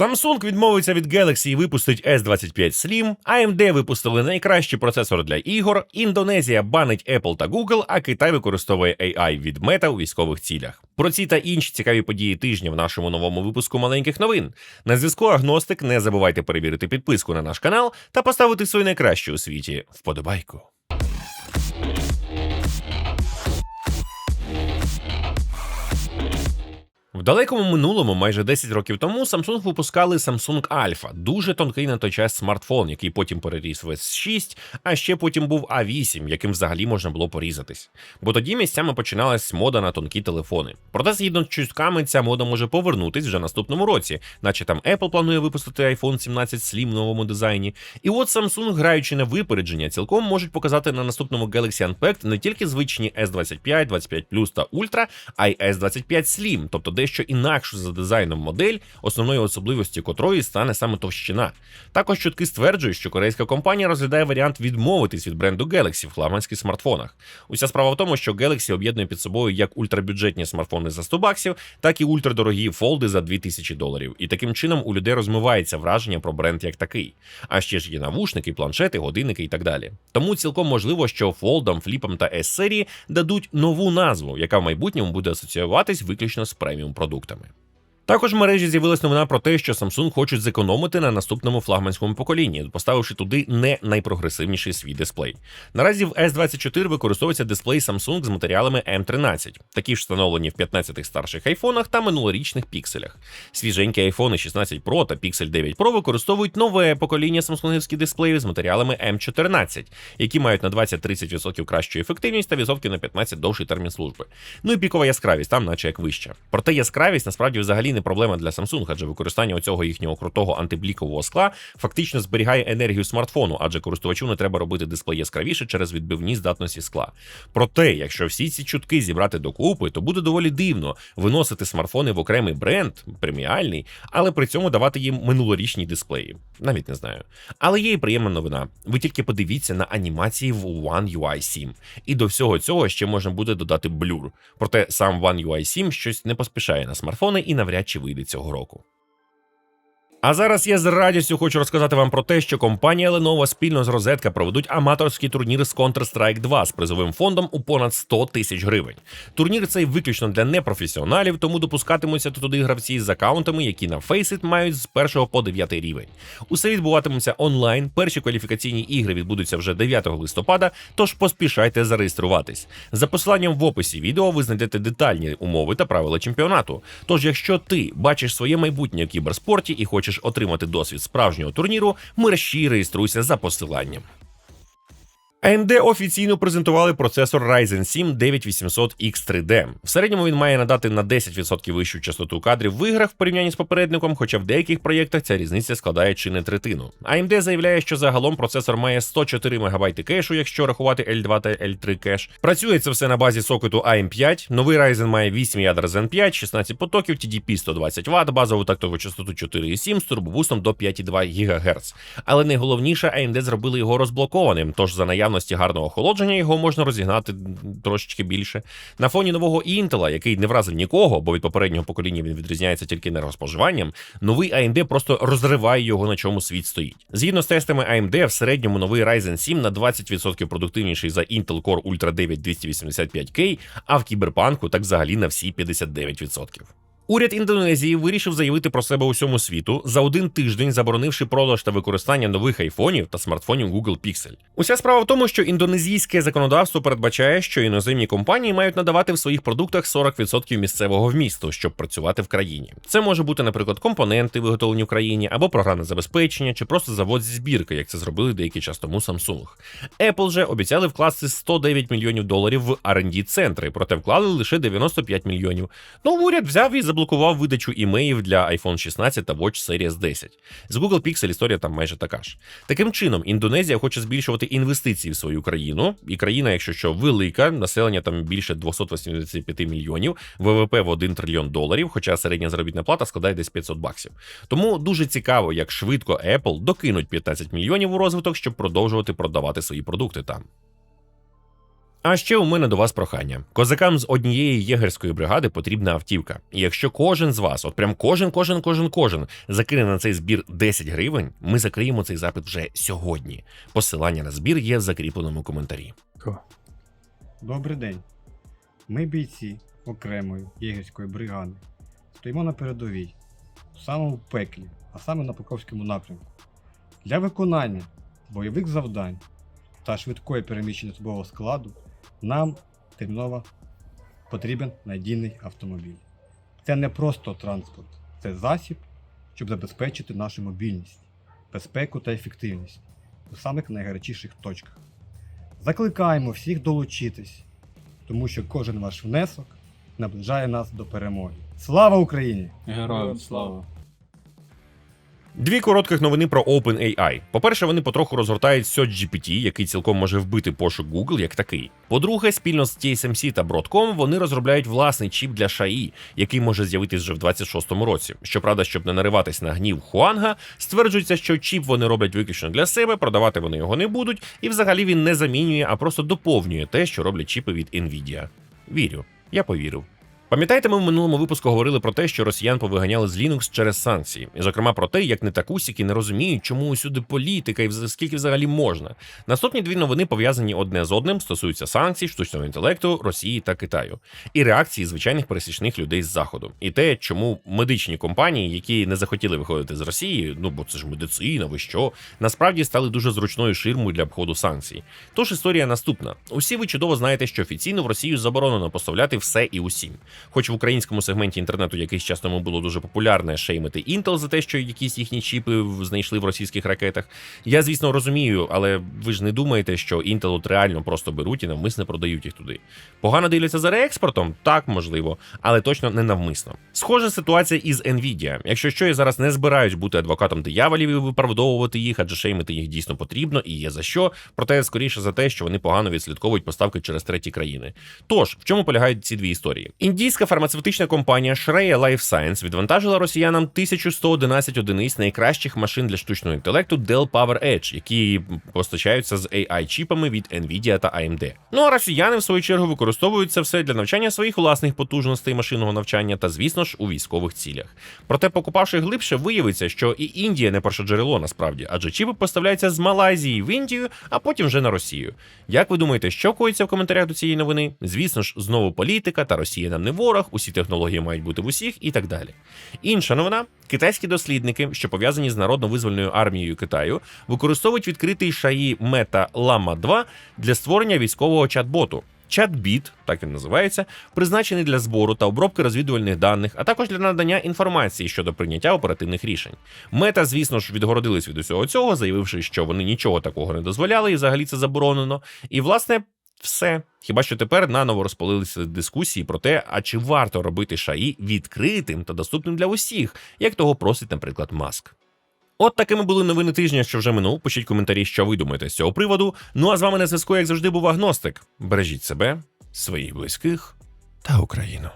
Samsung відмовиться від Galaxy і випустить S25 Slim, AMD випустили найкращий процесор для ігор, Індонезія банить Apple та Google, а Китай використовує AI від Meta у військових цілях. Про ці та інші цікаві події тижня в нашому новому випуску маленьких новин. На зв'язку Агностик. Не забувайте перевірити підписку на наш канал та поставити свою найкращу у світі вподобайку. В далекому минулому, майже 10 років тому, Samsung випускали Samsung Alpha, дуже тонкий на той час смартфон, який потім переріс в S6, а ще потім був A8, яким взагалі можна було порізатись. Бо тоді місцями починалась мода на тонкі телефони. Проте, згідно з чутками, ця мода може повернутись вже наступному році, наче там Apple планує випустити iPhone 17 Slim в новому дизайні. І от Samsung, граючи на випередження, цілком можуть показати на наступному Galaxy Unpacked не тільки звичні S25, 25 Plus та Ultra, а й S25 Slim, тобто дещо інакшу за дизайном модель, основною особливості котрої стане саме товщина. Також чутки стверджують, що корейська компанія розглядає варіант відмовитись від бренду Galaxy в флагманських смартфонах. Уся справа в тому, що Galaxy об'єднує під собою як ультрабюджетні смартфони за 100 баксів, так і ультрадорогі фолди за 2000 доларів. І таким чином у людей розмивається враження про бренд як такий. А ще ж є навушники, планшети, годинники і так далі. Тому цілком можливо, що фолдам, фліпам та S серії дадуть нову назву, яка в майбутньому буде асоціюватись виключно з преміум продуктами. Також в мережі з'явилась новина про те, що Samsung хочуть зекономити на наступному флагманському поколінні, поставивши туди не найпрогресивніший свій дисплей. Наразі в S24 використовується дисплей Samsung з матеріалами M13, такі ж встановлені в 15 старших айфонах та минулорічних пікселях. Свіженькі айфони 16 Pro та Pixel 9 Pro використовують нове покоління самсунгівських дисплеїв з матеріалами M14, які мають на 20-30% кращу ефективність та відсотків на 15 довший термін служби. Ну і пікова яскравість там, наче як вища. Проте яскравість насправді взагалі не проблема для Samsung, адже використання оцього їхнього крутого антиблікового скла фактично зберігає енергію смартфону, адже користувачу не треба робити дисплей яскравіше через відбивні здатності скла. Проте, якщо всі ці чутки зібрати докупи, то буде доволі дивно виносити смартфони в окремий бренд, преміальний, але при цьому давати їм минулорічні дисплеї. Навіть не знаю. Але є і приємна новина. Ви тільки подивіться на анімації в One UI 7. І до всього цього ще можна буде додати блюр. Проте сам One UI 7 щось не поспішає на смартфони і навряд чи вийде цього року. А зараз я з радістю хочу розказати вам про те, що компанія Lenovo спільно з Розетка проведуть аматорський турнір з Counter-Strike 2 з призовим фондом у понад 100 тисяч гривень. Турнір цей виключно для непрофесіоналів, тому допускатимуться туди гравці з акаунтами, які на Faceit мають з 1 по 9 рівень. Усе відбуватиметься онлайн. Перші кваліфікаційні ігри відбудуться вже 9 листопада, тож поспішайте зареєструватись. За посиланням в описі відео ви знайдете детальні умови та правила чемпіонату. Тож, якщо ти бачиш своє майбутнє в кіберспорті і хочеш отримати досвід справжнього турніру, мерщій реєструйся за посиланням. AMD офіційно презентували процесор Ryzen 7 9800X3D. В середньому він має надати на 10% вищу частоту кадрів в іграх в порівнянні з попередником, хоча в деяких проєктах ця різниця складає чи не третину. AMD заявляє, що загалом процесор має 104 МБ кешу, якщо рахувати L2 та L3 кеш. Працює це все на базі сокету AM5. Новий Ryzen має 8 ядер Zen 5, 16 потоків, TDP 120 Вт, базову тактову частоту 4,7 з турбобустом до 5,2 ГГц. Але найголовніше, AMD зробили його розблокованим, тож за наявності наявності гарного охолодження його можна розігнати трошечки більше. На фоні нового Intel, який не вразив нікого, бо від попереднього покоління він відрізняється тільки енергоспоживанням, новий AMD просто розриває його, на чому світ стоїть. Згідно з тестами AMD, в середньому новий Ryzen 7 на 20% продуктивніший за Intel Core Ultra 9 285K, а в кіберпанку так взагалі на всі 59%. Уряд Індонезії вирішив заявити про себе усьому світу за один тиждень, заборонивши продаж та використання нових айфонів та смартфонів Google Pixel. Уся справа в тому, що індонезійське законодавство передбачає, що іноземні компанії мають надавати в своїх продуктах 40% місцевого вмісту, щоб працювати в країні. Це може бути, наприклад, компоненти, виготовлені в країні, або програмне забезпечення, чи просто завод зі збірки, як це зробили деякий час тому Samsung. Apple же обіцяли вкласти 109 мільйонів доларів в R&D центри, проте вклали лише 95 мільйонів. Ну уряд взяв і заблокував видачу імеїв для iPhone 16 та Watch Series 10. З Google Pixel історія там майже така ж. Таким чином, Індонезія хоче збільшувати інвестиції в свою країну, і країна, якщо що велика, населення там більше 285 мільйонів, ВВП в 1 трильйон доларів, хоча середня заробітна плата складає десь 500 баксів. Тому дуже цікаво, як швидко Apple докинуть 15 мільйонів у розвиток, щоб продовжувати продавати свої продукти там. А ще у мене до вас прохання. Козакам з однієї єгерської бригади потрібна автівка. І якщо кожен з вас, от прям кожен, кожен, кожен, кожен закине на цей збір 10 гривень, ми закриємо цей запит вже сьогодні. Посилання на збір є в закріпленому коментарі. Добрий день. Ми бійці окремої єгерської бригади. Стоїмо на передовій, в самому пеклі, а саме на Покровському напрямку. Для виконання бойових завдань та швидкої переміщення особового складу нам терміново потрібен надійний автомобіль. Це не просто транспорт, це засіб, щоб забезпечити нашу мобільність, безпеку та ефективність у самих найгарячіших точках. Закликаємо всіх долучитись, тому що кожен ваш внесок наближає нас до перемоги. Слава Україні! Героям слава. Дві коротких новини про OpenAI. По-перше, вони потроху розгортають Search GPT, який цілком може вбити пошук Google як такий. По-друге, спільно з TSMC та Broadcom вони розробляють власний чіп для Шаї, який може з'явитись вже в 26-му році. Щоправда, щоб не нариватись на гнів Хуанга, стверджується, що чіп вони роблять виключно для себе, продавати вони його не будуть, і взагалі він не замінює, а просто доповнює те, що роблять чіпи від Nvidia. Вірю, я повірив. Пам'ятаєте, ми в минулому випуску говорили про те, що росіян повиганяли з Linux через санкції, і зокрема про те, як нетакусіки не розуміють, чому усюди політика і скільки взагалі можна. Наступні дві новини пов'язані одне з одним, стосуються санкцій, штучного інтелекту, Росії та Китаю, і реакції звичайних пересічних людей з заходу, і те, чому медичні компанії, які не захотіли виходити з Росії, ну бо це ж медицина, ви що, насправді стали дуже зручною ширмою для обходу санкцій. Тож історія наступна: усі ви чудово знаєте, що офіційно в Росію заборонено поставляти все і усім. Хоч в українському сегменті інтернету якийсь час тому було дуже популярне шеймити Intel за те, що якісь їхні чіпи знайшли в російських ракетах. Я, звісно, розумію, але ви ж не думаєте, що Intel от реально просто беруть і навмисно продають їх туди. Погано дивляться за реекспортом? Так, можливо, але точно не навмисно. Схожа ситуація із Nvidia. Якщо що, я зараз не збираюсь бути адвокатом дияволів і виправдовувати їх, адже шеймити їх дійсно потрібно і є за що. Проте скоріше за те, що вони погано відслідковують поставки через треті країни. Тож, в чому полягають ці дві історії? Індійська фармацевтична компанія Shreya Life Science відвантажила росіянам 1111 одиниць найкращих машин для штучного інтелекту Dell Power Edge, які постачаються з AI-чіпами від Nvidia та AMD. Ну а росіяни, в свою чергу, використовують це все для навчання своїх власних потужностей машинного навчання та, звісно ж, у військових цілях. Проте, покупавши глибше, виявиться, що і Індія не перше джерело насправді, адже чіпи поставляються з Малайзії в Індію, а потім вже на Росію. Як ви думаєте, що коїться в коментарях до цієї новини? Звісно ж, знову політика та Росія нам не ворог, усі технології мають бути в усіх і так далі. Інша новина: китайські дослідники, що пов'язані з народно-визвольною армією Китаю, використовують відкритий шаї Meta Llama 2 для створення військового чат-боту. Чат-біт, так він називається, призначений для збору та обробки розвідувальних даних, а також для надання інформації щодо прийняття оперативних рішень. Мета, звісно ж, відгородились від усього цього, заявивши, що вони нічого такого не дозволяли, і взагалі це заборонено. І власне. Все. Хіба що тепер наново розпалилися дискусії про те, а чи варто робити шаї відкритим та доступним для усіх, як того просить, наприклад, Маск. От такими були новини тижня, що вже минув. Пишіть коментарі, що ви думаєте з цього приводу. Ну а з вами на зв'язку, як завжди, був агностик. Бережіть себе, своїх близьких та Україну.